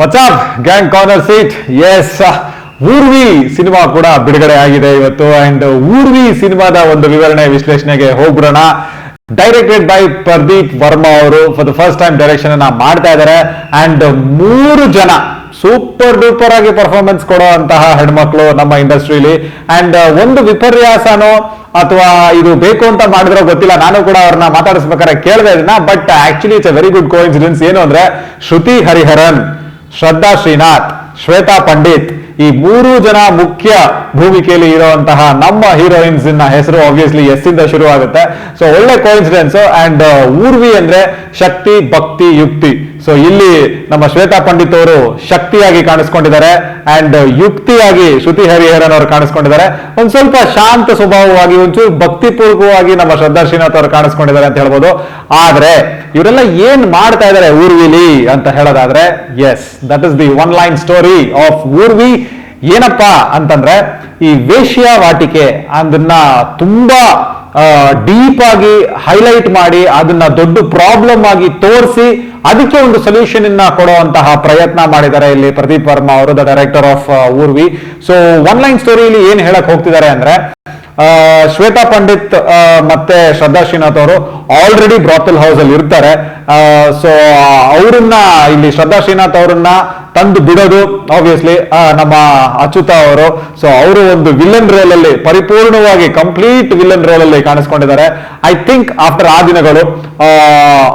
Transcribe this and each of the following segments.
WhatsApp gang corner seat yes Urvi cinema ಕೂಡ ಬಿಡುಗಡೆ ಆಗಿದೆ ಇವತ್ತು. ಅಂಡ್ ಊರ್ವಿ ಸಿನಿಮಾದ ಒಂದು ವಿವರಣೆ ವಿಶ್ಲೇಷಣೆಗೆ ಹೋಗ್ಬಿಡೋಣ. ಡೈರೆಕ್ಟೆಡ್ ಬೈ ಪ್ರದೀಪ್ ವರ್ಮಾ ಅವರು for the first time direction ಅನ್ನ ಮಾಡ್ತಾ ಇದ್ದಾರೆ. ಅಂಡ್ ಮೂರು ಜನ ಸೂಪರ್ ಡೂಪರ್ ಆಗಿ ಪರ್ಫಾರ್ಮೆನ್ಸ್ ಕೊಡುವಂತಹ ಹೆಣ್ಮಕ್ಳು ನಮ್ಮ ಇಂಡಸ್ಟ್ರಿಲಿ. ಅಂಡ್ ಒಂದು ವಿಪರ್ಯಾಸನೋ ಅಥವಾ ಇದು ಬೇಕು ಅಂತ ಮಾಡಿದ್ರೆ ಗೊತ್ತಿಲ್ಲ. ನಾನು ಕೂಡ ಅವ್ರನ್ನ ಮಾತಾಡಿಸ್ಬೇಕಾದ್ರೆ ಕೇಳಿದೆ ಇದನ್ನ. But actually it's a very good coincidence ಏನು ಅಂದ್ರೆ ಶ್ರುತಿ ಹರಿಹರನ್. ಶ್ರದ್ಧಾ ಶ್ರೀನಾಥ್, ಶ್ವೇತಾ ಪಂಡಿತ್, ಈ ಮೂರು ಜನ ಮುಖ್ಯ ಭೂಮಿಕೆಯಲ್ಲಿ ಇರುವಂತಹ ನಮ್ಮ ಹೀರೋಯಿನ್ಸ್ನ ಹೆಸರು ಆಬ್ವಿಯಸ್ಲಿ ಎಸ್ ಇಂದ ಶುರು ಆಗುತ್ತೆ ಸೊ ಒಳ್ಳೆ ಕೋಇನ್ಸಿಡೆನ್ಸ್ ಅಂಡ್ ಊರ್ವಿ ಅಂದ್ರೆ ಶಕ್ತಿ, ಭಕ್ತಿ, ಯುಕ್ತಿ. ಸೊ ಇಲ್ಲಿ ನಮ್ಮ ಶ್ವೇತಾ ಪಂಡಿತ್ ಅವರು ಶಕ್ತಿಯಾಗಿ ಕಾಣಿಸ್ಕೊಂಡಿದ್ದಾರೆ ಅಂಡ್ ಯುಕ್ತಿಯಾಗಿ ಶ್ರುತಿ ಹರಿಹರನ್ ಅವರು ಕಾಣಿಸ್ಕೊಂಡಿದ್ದಾರೆ. ಒಂದ್ ಸ್ವಲ್ಪ ಶಾಂತ ಸ್ವಭಾವವಾಗಿ, ಒಂಚೂರು ಭಕ್ತಿಪೂರ್ವಕವಾಗಿ ನಮ್ಮ ಶ್ರದ್ಧಾ ಶ್ರೀನಾಥ್ ಅವರು ಕಾಣಿಸ್ಕೊಂಡಿದ್ದಾರೆ ಅಂತ ಹೇಳ್ಬೋದು. ಆದ್ರೆ, ಇವರೆಲ್ಲ ಏನ್ ಮಾಡ್ತಾ ಇದ್ದಾರೆ ಊರ್ವಿಲಿ ಅಂತ ಹೇಳೋದಾದ್ರೆ yes that is the one line story of Urvi ಏನಪ್ಪಾ ಅಂತಂದ್ರೆ, ಈ ವೇಶ್ಯಾವಾಟಿಕೆ ಅದನ್ನ ತುಂಬಾ ಡೀಪ್ ಆಗಿ ಹೈಲೈಟ್ ಮಾಡಿ ಅದನ್ನ ದೊಡ್ಡ ಪ್ರಾಬ್ಲಮ್ ಆಗಿ ತೋರಿಸಿ ಅದಕ್ಕೆ ಒಂದು ಸೊಲ್ಯೂಷನ್ ಇನ್ನ ಕೊಡುವಂತಹ ಪ್ರಯತ್ನ ಮಾಡಿದ್ದಾರೆ ಇಲ್ಲಿ ಪ್ರದೀಪ್ ವರ್ಮಾ ಅವರು the director of Urvi so one line ಸ್ಟೋರಿಯಲ್ಲಿ ಏನ್ ಹೇಳಕ್ ಹೋಗ್ತಿದ್ದಾರೆ ಅಂದ್ರೆ ಶ್ವೇತಾ ಪಂಡಿತ್ ಮತ್ತೆ ಶ್ರದ್ಧಾ ಶ್ರೀನಾಥ್ ಅವರು ಆಲ್ರೆಡಿ ಬ್ರಾತಲ್ ಹೌಸ್ ಅಲ್ಲಿ ಇರ್ತಾರೆ. ಸೊ ಅವರನ್ನ, ಇಲ್ಲಿ ಶ್ರದ್ಧಾ ಶ್ರೀನಾಥ್ ಅವರನ್ನ ತಂದು ಬಿಡೋದು ಆಬ್ವಿಯಸ್ಲಿ ನಮ್ಮ ಅಚ್ಯುತ ಅವರು. ಸೊ ಅವರು ಒಂದು ವಿಲನ್ ರೋಲ್ ಅಲ್ಲಿ, ಪರಿಪೂರ್ಣವಾಗಿ ಕಂಪ್ಲೀಟ್ ವಿಲನ್ ರೋಲ್ ಅಲ್ಲಿ ಕಾಣಿಸ್ಕೊಂಡಿದ್ದಾರೆ. ಐ ಥಿಂಕ್ ಆಫ್ಟರ್ ಆ ದಿನಗಳು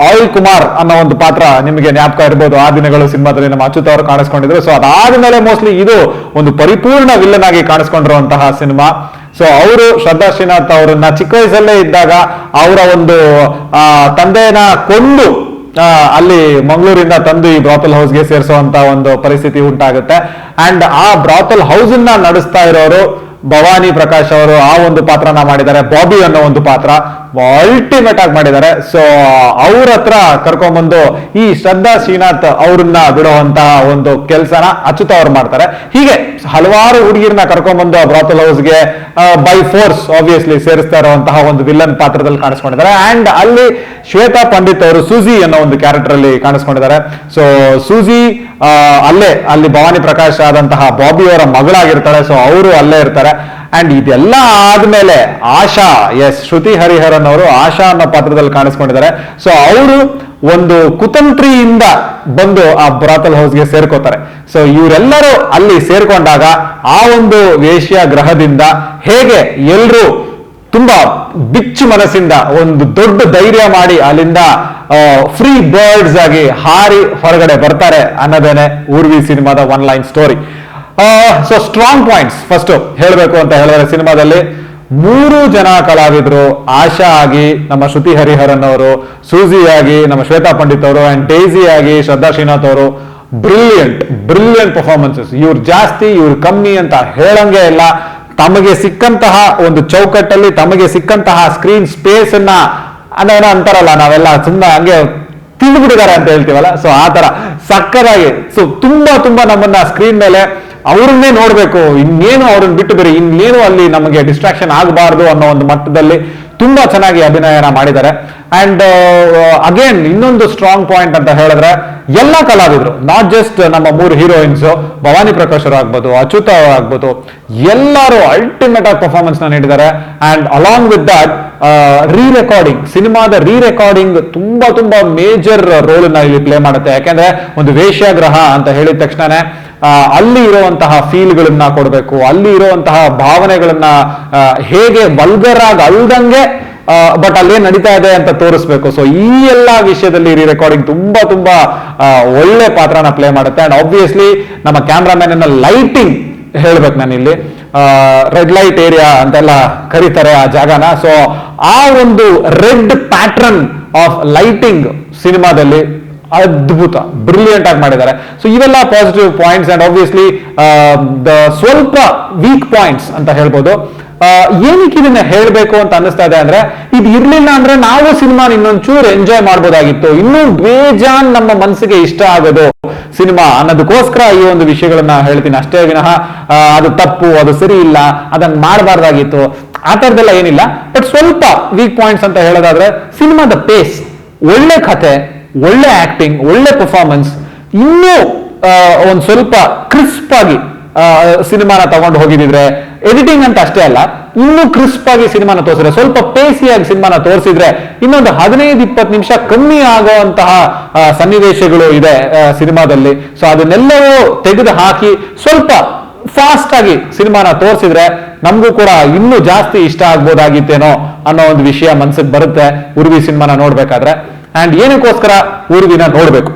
ಆಯಿಲ್ ಕುಮಾರ್ ಅನ್ನೋ ಒಂದು ಪಾತ್ರ ನಿಮಗೆ ಜ್ಞಾಪಕ ಇರ್ಬೋದು. ಆ ದಿನಗಳು ಸಿನಿಮಾದಲ್ಲಿ ನಮ್ಮ ಅಚ್ಯುತ ಅವರು ಕಾಣಿಸ್ಕೊಂಡಿದ್ರು. ಸೊ ಅದಾದ್ಮೇಲೆ ಮೋಸ್ಟ್ಲಿ ಇದು ಒಂದು ಪರಿಪೂರ್ಣ ವಿಲನ್ ಆಗಿ ಕಾಣಿಸ್ಕೊಂಡಿರುವಂತಹ ಸಿನಿಮಾ. ಸೊ ಅವರು ಶ್ರದ್ಧಾ ಶ್ರೀನಾಥ್ ಅವರನ್ನ ಚಿಕ್ಕ ವಯಸ್ಸಲ್ಲೇ ಇದ್ದಾಗ ಅವರ ಒಂದು ತಂದೆಯನ್ನ ಕೊಂದು ಅಲ್ಲಿ ಮಂಗಳೂರಿಂದ ತಂದು ಈ ಬ್ರಾತಲ್ ಹೌಸ್ಗೆ ಸೇರಿಸುವಂತ ಒಂದು ಪರಿಸ್ಥಿತಿ ಉಂಟಾಗುತ್ತೆ. ಅಂಡ್ ಆ ಬ್ರಾತಲ್ ಹೌಸ್ ನಡೆಸ್ತಾ ಇರೋರು ಭವಾನಿ ಪ್ರಕಾಶ್ ಅವರು ಆ ಒಂದು ಪಾತ್ರನ ಮಾಡಿದ್ದಾರೆ. ಬಾಬಿ ಅನ್ನೋ ಒಂದು ಪಾತ್ರ. ಅಲ್ಟಿಮೇಟ್ ಆಗಿ ಮಾಡಿದ್ದಾರೆ. ಸೊ ಅವ್ರ ಹತ್ರ ಕರ್ಕೊಂಡ್ಬಂದು ಈ ಶ್ರದ್ಧಾ ಶ್ರೀನಾಥ್ ಅವ್ರನ್ನ ಬಿಡುವಂತಹ ಒಂದು ಕೆಲಸನ ಅಚ್ಯುತ ಅವ್ರು ಮಾಡ್ತಾರೆ. ಹೀಗೆ ಹಲವಾರು ಹುಡುಗಿರನ್ನ ಕರ್ಕೊಂಡ್ಬಂದು ಬ್ರಾತಲ್ ಹೌಸ್ಗೆ ಬೈ ಫೋರ್ಸ್ ಆಬ್ವಿಯಸ್ಲಿ ಸೇರಿಸ್ತಾ ಇರುವಂತಹ ಒಂದು ವಿಲನ್ ಪಾತ್ರದಲ್ಲಿ ಕಾಣಿಸ್ಕೊಂಡಿದ್ದಾರೆ. ಅಂಡ್ ಅಲ್ಲಿ ಶ್ವೇತಾ ಪಂಡಿತ್ ಅವರು ಸೂಜಿ ಅನ್ನೋ ಒಂದು ಕ್ಯಾರೆಕ್ಟರ್ ಅಲ್ಲಿ ಕಾಣಿಸ್ಕೊಂಡಿದ್ದಾರೆ. ಸೊ ಸೂಜಿ ಅಲ್ಲೇ, ಅಲ್ಲಿ ಭವಾನಿ ಪ್ರಕಾಶ್ ಆದಂತಹ ಬಾಬಿ ಅವರ ಮಗಳಾಗಿರ್ತಾಳೆ. ಸೊ ಅವರು ಅಲ್ಲೇ ಇರ್ತಾರೆ. ಅಂಡ್ ಇದೆಲ್ಲ ಆದ್ಮೇಲೆ ಆಶಾ ಎಸ್ ಶ್ರುತಿ ಹರಿಹರನ್ ಅವರು ಆಶಾ ಅನ್ನೋ ಪಾತ್ರದಲ್ಲಿ ಕಾಣಿಸ್ಕೊಂಡಿದ್ದಾರೆ. ಸೊ ಅವರು ಒಂದು ಕುತಂತ್ರಿಯಿಂದ ಬಂದು ಆ ಬ್ರಾತಲ್ ಹೌಸ್ಗೆ ಸೇರ್ಕೋತಾರೆ. ಸೊ ಇವರೆಲ್ಲರೂ ಅಲ್ಲಿ ಸೇರ್ಕೊಂಡಾಗ ಆ ಒಂದು ವೇಶ್ಯ ಗ್ರಹದಿಂದ ಹೇಗೆ ಎಲ್ಲರೂ ತುಂಬಾ ಬಿಚ್ಚು ಮನಸ್ಸಿಂದ ಒಂದು ದೊಡ್ಡ ಧೈರ್ಯ ಮಾಡಿ ಅಲ್ಲಿಂದ ಫ್ರೀ ಬರ್ಡ್ಸ್ ಆಗಿ ಹಾರಿ ಹೊರಗಡೆ ಬರ್ತಾರೆ ಅನ್ನೋದೇನೆ ಊರ್ವಿ ಸಿನಿಮಾದ one line story so strong points first ಹೇಳಬೇಕು ಅಂತ ಹೇಳಿದ್ರೆ ಸಿನಿಮಾದಲ್ಲಿ ಮೂರು ಜನ ಕಲಾವಿದರು ಆಶಾ ಆಗಿ ನಮ್ಮ ಶ್ರುತಿ ಹರಿಹರನ್ ಅವರು ಸೂಜಿ ಆಗಿ ನಮ್ಮ ಶ್ವೇತಾ ಪಂಡಿತ್ ಅವರು ಅಂಡ್ ಡೇಜಿ ಆಗಿ ಶ್ರದ್ಧಾ ಶ್ರೀನಾಥ್ ಅವರು. ಬ್ರಿಲಿಯಂಟ್ ಬ್ರಿಲಿಯಂಟ್ ಪರ್ಫಾರ್ಮೆನ್ಸಸ್ ಇವ್ರು ಜಾಸ್ತಿ, ಇವ್ರು ಕಮ್ಮಿ ಅಂತ ಹೇಳಂಗೆ ಇಲ್ಲ. ತಮಗೆ ಸಿಕ್ಕಂತಹ ಒಂದು ಚೌಕಟ್ಟಲ್ಲಿ, ತಮಗೆ ಸಿಕ್ಕಂತಹ ಸ್ಕ್ರೀನ್ ಸ್ಪೇಸ್ ಅನ್ನ ಅನ್ನೋನ ಅಂತಾರಲ್ಲ, ನಾವೆಲ್ಲ ಸುಮ್ಮನೆ ಹಂಗೆ ತಿಂದ್ಬಿಟ್ಟಿದ್ದಾರೆ ಅಂತ ಹೇಳ್ತೀವಲ್ಲ? ಸೊ ಆ ತರ ಸಕ್ಕದಾಗಿ ಸೊ ತುಂಬಾ ತುಂಬಾ ನಮ್ಮನ್ನ ಸ್ಕ್ರೀನ್ ಮೇಲೆ ಅವ್ರನ್ನೇ ನೋಡಬೇಕು. ಇನ್ನೇನು ಅವ್ರನ್ನ ಬಿಟ್ಟು ಬೇರೆ, ಇನ್ನೇನು ಅಲ್ಲಿ ನಮಗೆ ಡಿಸ್ಟ್ರಾಕ್ಷನ್ ಆಗಬಾರ್ದು ಅನ್ನೋ ಒಂದು ಮಟ್ಟದಲ್ಲಿ ತುಂಬಾ ಚೆನ್ನಾಗಿ ಅಭಿನಯನ ಮಾಡಿದ್ದಾರೆ. ಅಂಡ್ ಅಗೇನ್ ಇನ್ನೊಂದು ಸ್ಟ್ರಾಂಗ್ ಪಾಯಿಂಟ್ ಅಂತ ಹೇಳಿದ್ರೆ, ಎಲ್ಲ ಕಲಾವಿದರು ನಾಟ್ ಜಸ್ಟ್ ನಮ್ಮ ಮೂರು ಹೀರೋಯಿನ್ಸ್ ಭವಾನಿ ಪ್ರಕಾಶ್ ಅವರು ಆಗ್ಬೋದು, ಅಚ್ಯುತ ಆಗ್ಬೋದು, ಎಲ್ಲರೂ ಅಲ್ಟಿಮೇಟ್ ಆಗಿ ಪರ್ಫಾರ್ಮೆನ್ಸ್ನ ನೀಡಿದ್ದಾರೆ. And along with that rerecording ಸಿನಿಮಾದ ರೀ ರೆಕಾರ್ಡಿಂಗ್ ತುಂಬಾ ತುಂಬಾ ಮೇಜರ್ ರೋಲ್ನ ಇಲ್ಲಿ ಪ್ಲೇ ಮಾಡುತ್ತೆ. ಯಾಕೆಂದ್ರೆ ಒಂದು ವೇಶ್ಯಾಗ್ರಹ ಅಂತ ಹೇಳಿದ ತಕ್ಷಣನೇ ಅಲ್ಲಿ ಇರುವಂತಹ ಫೀಲ್ಗಳನ್ನ ಕೊಡಬೇಕು, ಅಲ್ಲಿ ಇರುವಂತಹ ಭಾವನೆಗಳನ್ನ ಹೇಗೆ ವಲ್ಗರ್ ಆಗಿ ಅಲ್ದಂಗೆ ಬಟ್ ಅಲ್ಲೇ ನಡೀತಾ ಇದೆ ಅಂತ ತೋರಿಸ್ಬೇಕು. ಸೊ ಈ ಎಲ್ಲಾ ವಿಷಯದಲ್ಲಿ ರೀ ರೆಕಾರ್ಡಿಂಗ್ ತುಂಬಾ ತುಂಬಾ ಒಳ್ಳೆ ಪಾತ್ರನ ಪ್ಲೇ ಮಾಡುತ್ತೆ. ಅಂಡ್ ಆಬ್ವಿಯಸ್ಲಿ ನಮ್ಮ ಕ್ಯಾಮ್ರಾಮನ್ ಲೈಟಿಂಗ್ ಹೇಳ್ಬೇಕು ನಾನು ಇಲ್ಲಿ ರೆಡ್ ಲೈಟ್ ಏರಿಯಾ ಅಂತೆಲ್ಲ ಕರೀತಾರೆ ಆ ಜಾಗನ. ಸೊ ಆ ಒಂದು ರೆಡ್ ಪ್ಯಾಟ್ರನ್ ಆಫ್ ಲೈಟಿಂಗ್ ಸಿನಿಮಾದಲ್ಲಿ ಅದ್ಭುತ ಬ್ರಿಲಿಯಂಟ್ ಆಗಿ ಮಾಡಿದ್ದಾರೆ. ಸೊ ಇವೆಲ್ಲ positive points and obviously the ಸ್ವಲ್ಪ ವೀಕ್ ಪಾಯಿಂಟ್ಸ್ ಅಂತ ಹೇಳ್ಬೋದು. ಏನಕ್ಕೆ ಇದನ್ನ ಹೇಳಬೇಕು ಅಂತ ಅನಿಸ್ತಾ ಇದೆ ಅಂದ್ರೆ, ಇದು ಇರ್ಲಿಲ್ಲ ಅಂದ್ರೆ ನಾವು ಸಿನಿಮಾ ಇನ್ನೊಂಚೂರು ಎಂಜಾಯ್ ಮಾಡ್ಬೋದಾಗಿತ್ತು. ಇನ್ನೂ ಬೇಜಾನ್ ನಮ್ಮ ಮನಸ್ಸಿಗೆ ಇಷ್ಟ ಆಗೋದು ಸಿನಿಮಾ ಅನ್ನೋದಕ್ಕೋಸ್ಕರ ಈ ಒಂದು ವಿಷಯಗಳನ್ನ ಹೇಳ್ತೀನಿ. ಅಷ್ಟೇ ವಿನಃ ಅದು ತಪ್ಪು, ಅದು ಸರಿ ಇಲ್ಲ ಅದನ್ನ ಮಾಡಬಾರ್ದಾಗಿತ್ತು. ಆ ತರದೆಲ್ಲ ಏನಿಲ್ಲ. ಬಟ್ ಸ್ವಲ್ಪ ವೀಕ್ ಪಾಯಿಂಟ್ಸ್ ಅಂತ ಹೇಳೋದಾದ್ರೆ, ಸಿನಿಮಾದ ಪೇಸ್ ಒಳ್ಳೆ ಕಥೆ, ಒಳ್ಳೆ ಆಕ್ಟಿಂಗ್ ಒಳ್ಳೆ ಪರ್ಫಾರ್ಮೆನ್ಸ್ ಇನ್ನೂ ಒಂದ್ ಸ್ವಲ್ಪ ಕ್ರಿಸ್ಪ್ ಆಗಿ ಸಿನಿಮಾನ ತಗೊಂಡು ಹೋಗಿದ್ರೆ ಎಡಿಟಿಂಗ್ ಅಂತ ಅಷ್ಟೇ ಅಲ್ಲ, ಇನ್ನೂ ಕ್ರಿಸ್ಪ್ ಆಗಿ ಸಿನಿಮಾನ ತೋರಿಸಿದ್ರೆ, ಸ್ವಲ್ಪ ಪೇಸಿಯಾಗಿ ಸಿನಿಮಾನ ತೋರಿಸಿದ್ರೆ ಇನ್ನೊಂದು ಹದಿನೈದು, ಇಪ್ಪತ್ತು ನಿಮಿಷ ಕಮ್ಮಿ ಆಗುವಂತಹ ಸನ್ನಿವೇಶಗಳು ಇದೆ ಸಿನಿಮಾದಲ್ಲಿ. ಸೊ ಅದನ್ನೆಲ್ಲವೂ ತೆಗೆದು ಹಾಕಿ ಸ್ವಲ್ಪ ಫಾಸ್ಟ್ ಆಗಿ ಸಿನಿಮಾನ ತೋರಿಸಿದ್ರೆ ನಮಗೂ ಕೂಡ ಇನ್ನೂ ಜಾಸ್ತಿ ಇಷ್ಟ ಆಗ್ಬೋದಾಗಿತ್ತೇನೋ ಅನ್ನೋ ಒಂದು ವಿಷಯ ಮನ್ಸಿಗೆ ಬರುತ್ತೆ. ಉರ್ವಿ ಸಿನಿಮಾನ ನೋಡ್ಬೇಕಾದ್ರೆ. ಅಂಡ್ ಏನಕ್ಕೋಸ್ಕರ ಉರ್ವಿನ ನೋಡ್ಬೇಕು?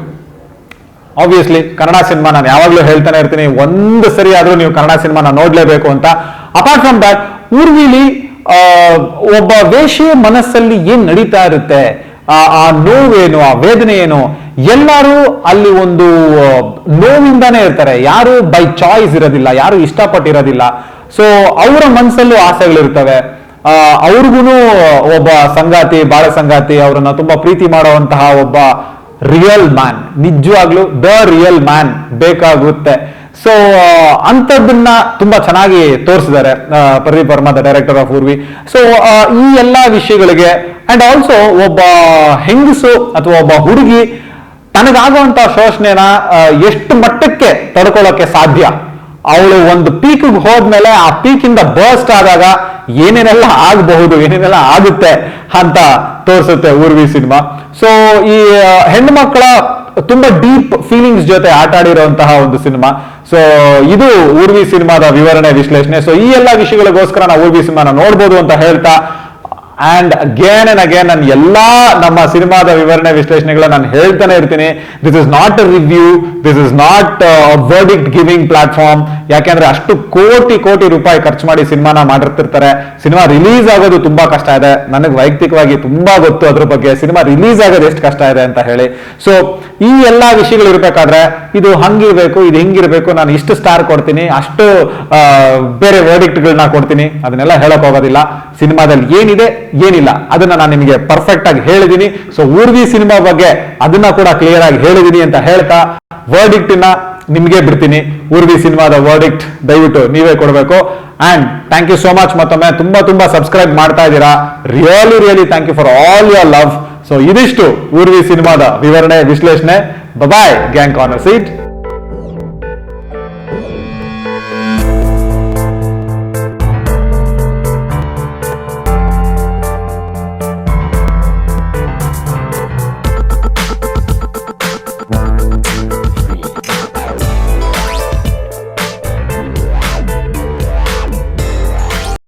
ಆಬ್ವಿಯಸ್ಲಿ ಕನ್ನಡ ಸಿನಿಮಾ ನಾನು ಯಾವಾಗಲೂ ಹೇಳ್ತಾನೆ ಇರ್ತೀನಿ. ಒಂದು ಸರಿ ಆದ್ರೂ ನೀವು ಕನ್ನಡ ಸಿನಿಮಾನ ನೋಡ್ಲೇಬೇಕು ಅಂತ. ಅಪಾರ್ಟ್ ಫ್ರಮ್ ದಟ್ ಊರ್ವಿಲಿ ಒಬ್ಬ ವೇಷೆಯ ಮನಸ್ಸಲ್ಲಿ ಏನ್ ನಡೀತಾ ಇರುತ್ತೆ? ಆ ನೋವೇನು, ಆ ವೇದನೆ ಏನು? ಎಲ್ಲರೂ ಅಲ್ಲಿ ಒಂದು ನೋವಿಂದಾನೇ ಇರ್ತಾರೆ. ಯಾರು ಬೈ ಚಾಯ್ಸ್ ಇರೋದಿಲ್ಲ, ಯಾರು ಇಷ್ಟಪಟ್ಟಿರೋದಿಲ್ಲ. ಸೊ ಅವರ ಮನಸ್ಸಲ್ಲೂ ಆಸೆಗಳಿರ್ತವೆ. ಅವ್ರಿಗೂ ಒಬ್ಬ ಸಂಗಾತಿ ಬಾಳ ಸಂಗಾತಿ, ಅವರನ್ನ ತುಂಬಾ ಪ್ರೀತಿ ಮಾಡುವಂತಹ ಒಬ್ಬ ರಿಯಲ್ ಮ್ಯಾನ್ ನಿಜವಾಗ್ಲೂ ದ ರಿಯಲ್ ಮ್ಯಾನ್ ಬೇಕಾಗುತ್ತೆ. ಸೊ ಅಂಥದ್ದನ್ನ ತುಂಬಾ ಚೆನ್ನಾಗಿ ತೋರಿಸಿದ್ದಾರೆ Pradeep Varma the director of Urvi so ಈ ಎಲ್ಲ ವಿಷಯಗಳಿಗೆ ಅಂಡ್ ಆಲ್ಸೋ ಒಬ್ಬ ಹೆಂಗಸು ಅಥವಾ ಒಬ್ಬ ಹುಡುಗಿ ತನಗಾಗುವಂತ ಶೋಷಣೆನ ಎಷ್ಟು ಮಟ್ಟಕ್ಕೆ ತಡ್ಕೊಳ್ಳೋಕೆ ಸಾಧ್ಯ? ಅವಳು ಒಂದು ಪೀಕ್ ಹೋದ್ಮೇಲೆ ಆ ಪೀಕಿಂದ ಬರ್ಸ್ಟ್ ಆದಾಗ ಏನೇನೆಲ್ಲ ಆಗಬಹುದು, ಏನೇನೆಲ್ಲ ಆಗುತ್ತೆ ಅಂತ ತೋರಿಸುತ್ತೆ ಊರ್ವಿ ಸಿನಿಮಾ ಸೊ ಈ ಹೆಣ್ಣು ಮಕ್ಕಳ ತುಂಬಾ ಡೀಪ್ ಫೀಲಿಂಗ್ಸ್ ಜೊತೆ ಆಟ ಆಡಿರುವಂತಹ ಒಂದು ಸಿನಿಮಾ ಸೊ ಇದು ಊರ್ವಿ ಸಿನಿಮಾದ ವಿವರಣೆ, ವಿಶ್ಲೇಷಣೆ. ಸೊ ಈ ಎಲ್ಲ ವಿಷಯಗಳಿಗೋಸ್ಕರ ನಾವು ಊರ್ವಿ ಸಿನಿಮಾನ ನೋಡ್ಬೋದು ಅಂತ ಹೇಳ್ತಾ ಅಂಡ್ ಅಗೇನ್ ಅಂಡ್ ಅಗೇನ್ ನಾನು ಎಲ್ಲ ನಮ್ಮ ಸಿನಿಮಾದ ವಿವರಣೆ ವಿಶ್ಲೇಷಣೆಗಳ ನಾನು ಹೇಳ್ತಾನೆ ಇರ್ತೀನಿ. This is not a review this is not verdict giving platform ಯಾಕೆಂದ್ರೆ ಅಷ್ಟು ಕೋಟಿ ಕೋಟಿ ರೂಪಾಯಿ ಖರ್ಚು ಮಾಡಿ ಸಿನಿಮಾನ ಮಾಡಿರ್ತಿರ್ತಾರೆ. ಸಿನಿಮಾ ರಿಲೀಸ್ ಆಗೋದು ತುಂಬಾ ಕಷ್ಟ ಇದೆ. ನನಗೆ ವೈಯಕ್ತಿಕವಾಗಿ ತುಂಬಾ ಗೊತ್ತು ಅದ್ರ ಬಗ್ಗೆ. ಸಿನಿಮಾ ರಿಲೀಸ್ ಆಗೋದು ಎಷ್ಟು ಕಷ್ಟ ಇದೆ ಅಂತ ಹೇಳಿ. ಸೊ ಈ ಎಲ್ಲ ವಿಷಯಗಳು ಇರಬೇಕಾದ್ರೆ ಇದು ಹಂಗಿರ್ಬೇಕು, ಇದು ಹಿಂಗಿರ್ಬೇಕು, ನಾನು ಇಷ್ಟು ಸ್ಟಾರ್ ಕೊಡ್ತೀನಿ. ಅಷ್ಟು ಬೇರೆ ವರ್ಡಿಕ್ಟ್ಗಳನ್ನ ಕೊಡ್ತೀನಿ. ಅದನ್ನೆಲ್ಲ ಹೇಳಕ್ ಹೋಗೋದಿಲ್ಲ. ಸಿನಿಮಾದಲ್ಲಿ ಏನಿದೆ? ಏನಿಲ್ಲ. ಅದನ್ನ ನಾನು ನಿಮಗೆ ಪರ್ಫೆಕ್ಟ್ ಆಗಿ ಹೇಳಿದೀನಿ. ಸೊ ಊರ್ವಿ ಸಿನಿಮಾ ಬಗ್ಗೆ ಅದನ್ನ ಕೂಡ ಕ್ಲಿಯರ್ ಆಗಿ ಹೇಳಿದೀನಿ ಅಂತ ಹೇಳ್ತಾ ವರ್ಡಿಕ್ಟ್ನ ನಿಮ್ಗೆ ಬಿಡ್ತೀನಿ. ಊರ್ವಿ ಸಿನಿಮಾದ ವರ್ಡಿಕ್ಟ್ ದಯವಿಟ್ಟು ನೀವೇ ಕೊಡಬೇಕು. And thank you so much ಮತ್ತೊಮ್ಮೆ ತುಂಬಾ ತುಂಬಾ ಸಬ್ಸ್ಕ್ರೈಬ್ ಮಾಡ್ತಾ ಇದ್ದೀರಾ. Really really thank you for all your love so ಇದಿಷ್ಟು ಊರ್ವಿ ಸಿನಿಮಾದ ವಿವರಣೆ, ವಿಶ್ಲೇಷಣೆ. ಬಾಯ್ ಗ್ಯಾಂಗ್ ಕಾರ್ನರ್ ಸೀಟ್